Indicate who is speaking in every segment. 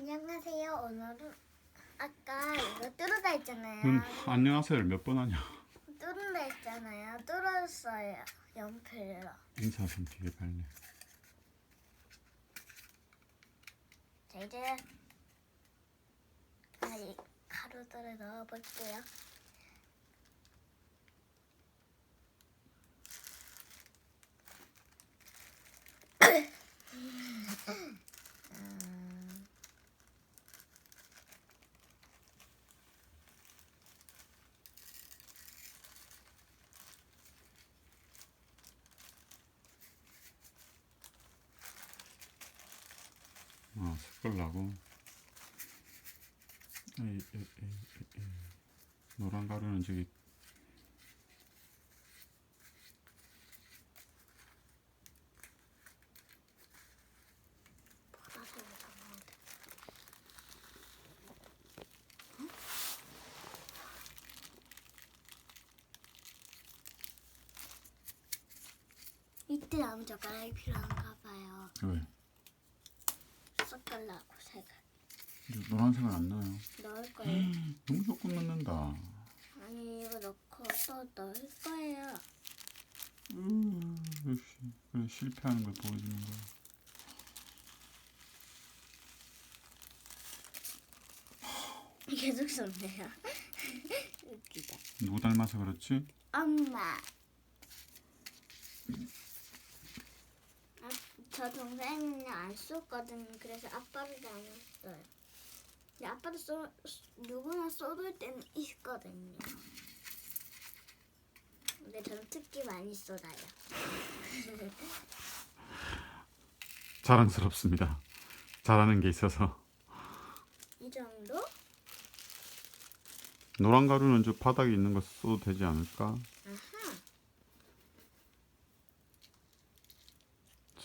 Speaker 1: 안녕하세요. 오늘은 아까 이거 뚫어다 했잖아요.
Speaker 2: 음, 안녕하세요. 몇 번 하냐?
Speaker 1: 뚫은다 했잖아요. 뚫었어요. 연필로.
Speaker 2: 인사선 되게 빨리.
Speaker 1: 자 이제 아, 이 가루들을 넣어볼게요.
Speaker 2: 어, 섞으려고. 에이, 에이, 에이, 에이, 에이. 노란 가루는 저기
Speaker 1: 이때 나무 젓가락이 필요한가 봐요.
Speaker 2: 왜?
Speaker 1: 섞으려고 색을
Speaker 2: 노란색은 안 나요.
Speaker 1: 넣을 거예요.
Speaker 2: 너무 조금 넣는다.
Speaker 1: 아니 이거 넣고 또 넣을 거예요.
Speaker 2: 음, 역시 그래 실패하는 걸 보여주는 거야.
Speaker 1: 계속 썼네요. 웃기다.
Speaker 2: 누구 닮아서 그렇지?
Speaker 1: 엄마. 아, 저 동생은 안 쏘거든요. 그래서 아빠를 닮았어요. 근데 아빠도 쏘, 누구나 쏘을 때는 있거든요. 근데 저는 특히 많이 쏘다요.
Speaker 2: 자랑스럽습니다. 잘하는 게 있어서.
Speaker 1: 이 정도?
Speaker 2: 노란 가루는 저 바닥에 있는 거 써도 되지 않을까?
Speaker 1: 아하.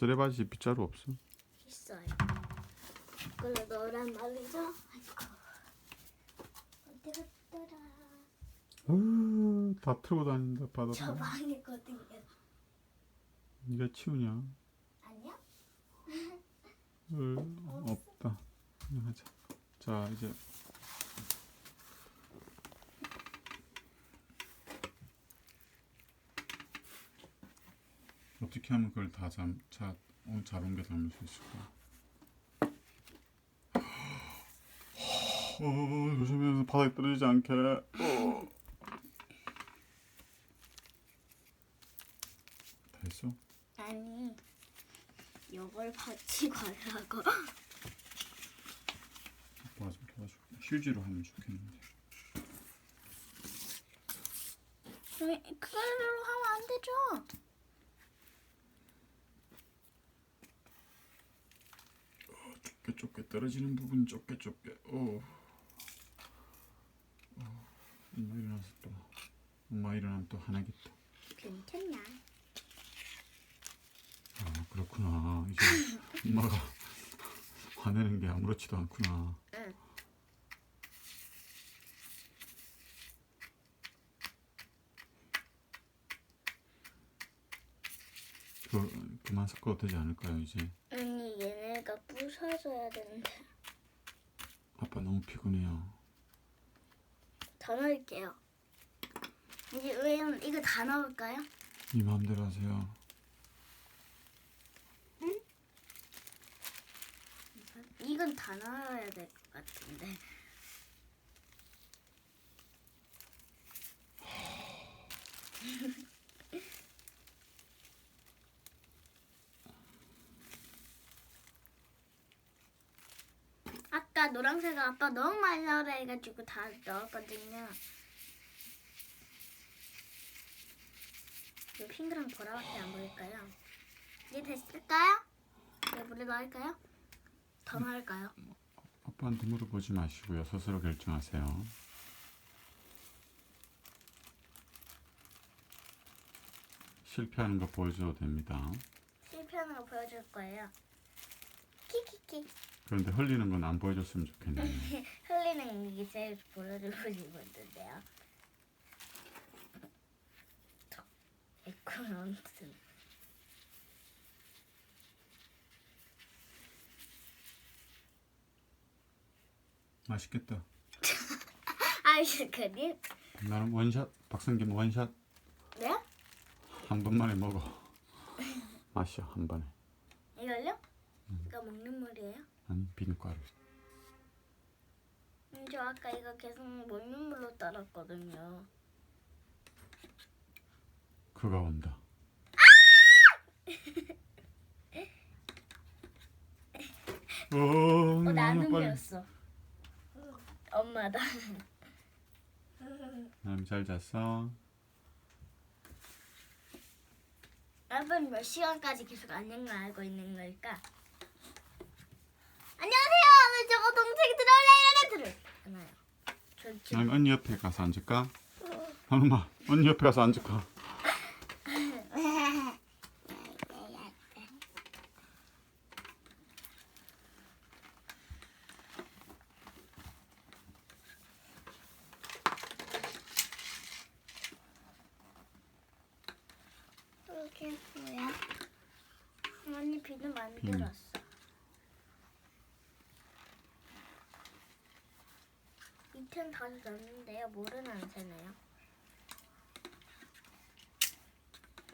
Speaker 2: 쓰레바지 빗자루 없어?
Speaker 1: 있어요. 이걸로 넣으란 말이죠? 아이고. 어디 갔더라?
Speaker 2: 어, 다 틀고 다닌다
Speaker 1: 저
Speaker 2: 바닥에.
Speaker 1: 방이거든요.
Speaker 2: 네가 치우냐?
Speaker 1: 아니야?
Speaker 2: 어, 없다. 하자. 자 이제 어떻게 하면 그걸 다 잠, 자, 오늘 잡은 게 담을 수 있을까? 어, 조심해서 바닥에 떨어지지 않게. 어. 다 했어?
Speaker 1: 아니, 요걸 받치고 하려고.
Speaker 2: 아빠가 좀 도와줄게. 휴지로 하면 좋겠는데.
Speaker 1: 왜 그걸로 하면 안 되죠?
Speaker 2: 좁게 좁게 떨어지는 부분 좁게 좁게. 어. 어. 엄마 일어나서 또 엄마 일어나면 또 화나겠다.
Speaker 1: 괜찮나?
Speaker 2: 아 그렇구나. 이제 엄마가 화내는 게 아무렇지도 않구나.
Speaker 1: 응.
Speaker 2: 그 그만 섞어도 되지 않을까요 이제?
Speaker 1: 아 부서져야 되는데.
Speaker 2: 아빠 너무 피곤해요.
Speaker 1: 더 넣을게요. 이제 왜냐면 이거 다 넣을까요?
Speaker 2: 네 마음대로 하세요.
Speaker 1: 이건 다 넣어야 될 것 같은데. 아까 노란색 아빠 너무 많이 넣으라 해가지고 다 넣었거든요. 이 핑크랑 보라밖에 안 보일까요? 이제 됐을까요? 네, 물에 넣을까요? 더 넣을까요?
Speaker 2: 아빠한테 물어보지 마시고요. 스스로 결정하세요. 실패하는 거 보여줘도 됩니다.
Speaker 1: 실패하는 거 보여줄 거예요. 키키키.
Speaker 2: 그런데 흘리는 건 안 보여줬으면 좋겠네요.
Speaker 1: 흘리는 게 제일 보여주고 싶었는데요. 에코넌트.
Speaker 2: 맛있겠다.
Speaker 1: 아이스크림?
Speaker 2: 나는 원샷. 박성김 원샷
Speaker 1: 네?
Speaker 2: 한 번만에 먹어. 마셔 한 번에.
Speaker 1: 이걸요? 이거 먹는 물이에요?
Speaker 2: 아니 비누가루.
Speaker 1: 음, 저 아까 이거 계속 먹는 물로 따랐거든요.
Speaker 2: 그가 온다. 어,
Speaker 1: 어,
Speaker 2: 빨리.
Speaker 1: 배웠어. 엄마다.
Speaker 2: 나는 잘 잤어.
Speaker 1: 여러분 몇 시간까지 계속 안녕을 알고 있는 걸까? 안녕하세요. 오늘 저거 동생 들어올래 들어요. 저 지금
Speaker 2: 난 언니 옆에 가서 앉을까? 한우마 언니 옆에 가서 앉을까?
Speaker 1: 이게 뭐야? 언니 비누 만들었어. 이템 다시 넣었는데요. 물은 안 새네요.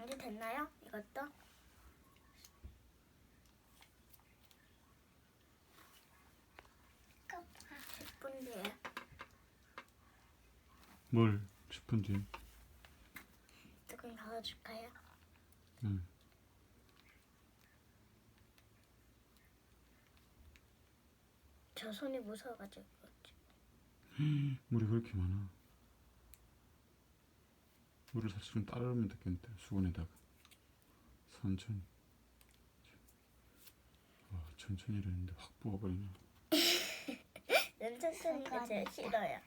Speaker 1: 이제 됐나요? 이것도? 아, 10분 뒤에
Speaker 2: 뭘 10분 뒤에?
Speaker 1: 조금 덜어줄까요?
Speaker 2: 응.
Speaker 1: 저 손이 무서워가지고.
Speaker 2: 물이 그렇게 많아. 물을 사실은 따르면 됐겠는데 수건에다가 천천히. 와 천천히 이랬는데 확 부어버리네.
Speaker 1: 쓰는 게 제일 싫어요.
Speaker 2: 야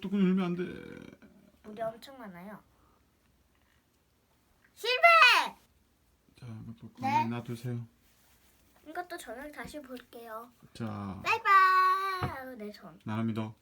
Speaker 2: 뚜껑 열면 안 돼.
Speaker 1: 물이 엄청 많아요. 실패!
Speaker 2: 자 이것도
Speaker 1: 네.
Speaker 2: 놔두세요.
Speaker 1: 이것도 저녁 다시 볼게요.
Speaker 2: 자
Speaker 1: 바이바이! 내 손.
Speaker 2: 음.